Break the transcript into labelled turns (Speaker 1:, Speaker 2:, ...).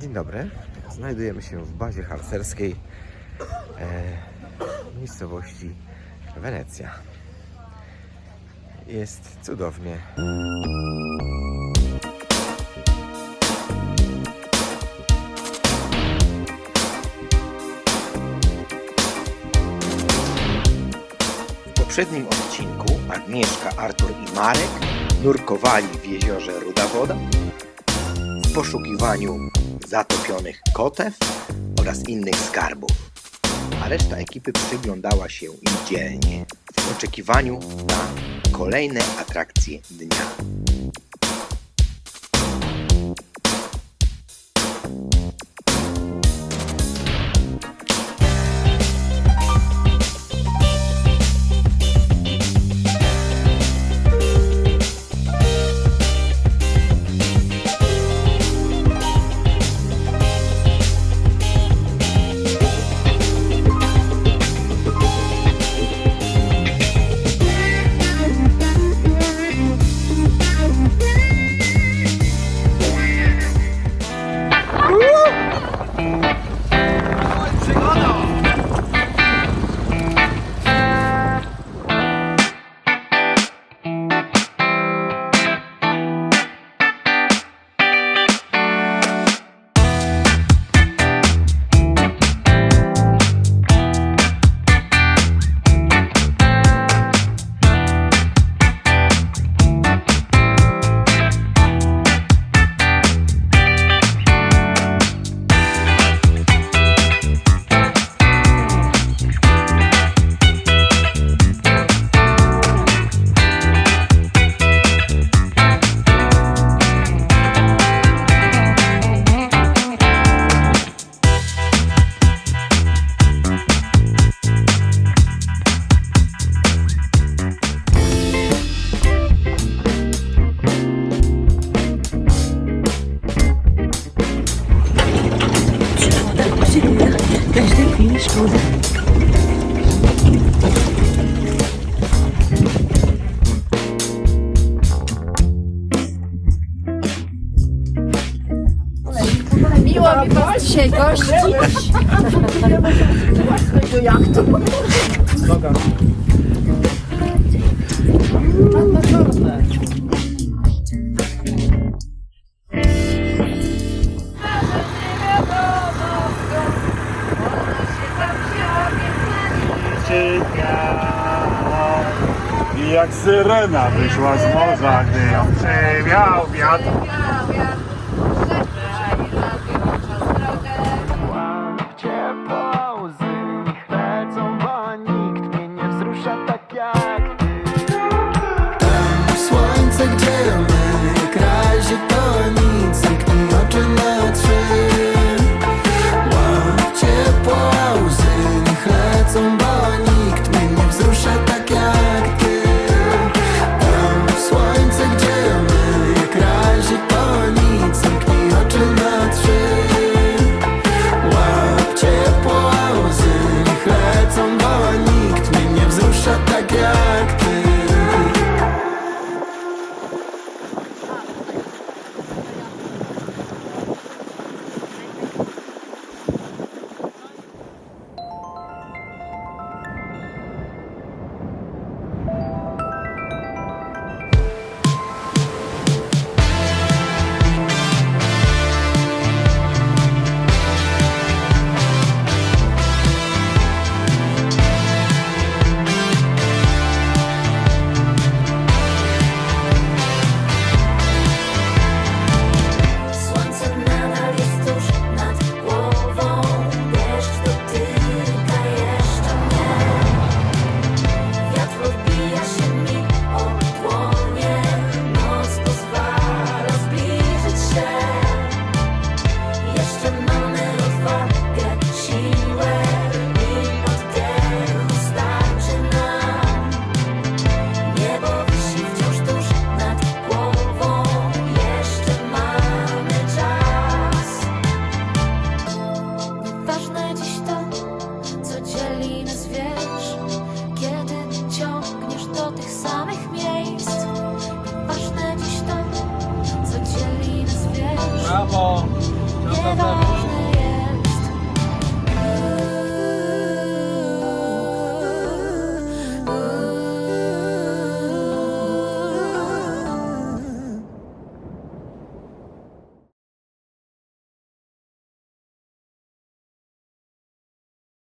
Speaker 1: Dzień dobry. Znajdujemy się w bazie harcerskiej e, miejscowości Wenecja. Jest cudownie.
Speaker 2: W poprzednim odcinku Agnieszka, Artur i Marek nurkowali w jeziorze Ruda Woda w poszukiwaniu zatopionych kotew oraz innych skarbów, a reszta ekipy przyglądała się im dzielnie w oczekiwaniu na kolejne atrakcje dnia.
Speaker 3: Szkoda.
Speaker 4: Miło mi Was dzisiaj gościć. Do jachtu.
Speaker 5: I jak syrena wyszła z morza, gdy ją przywiał wiatr. Brawo! Brawo!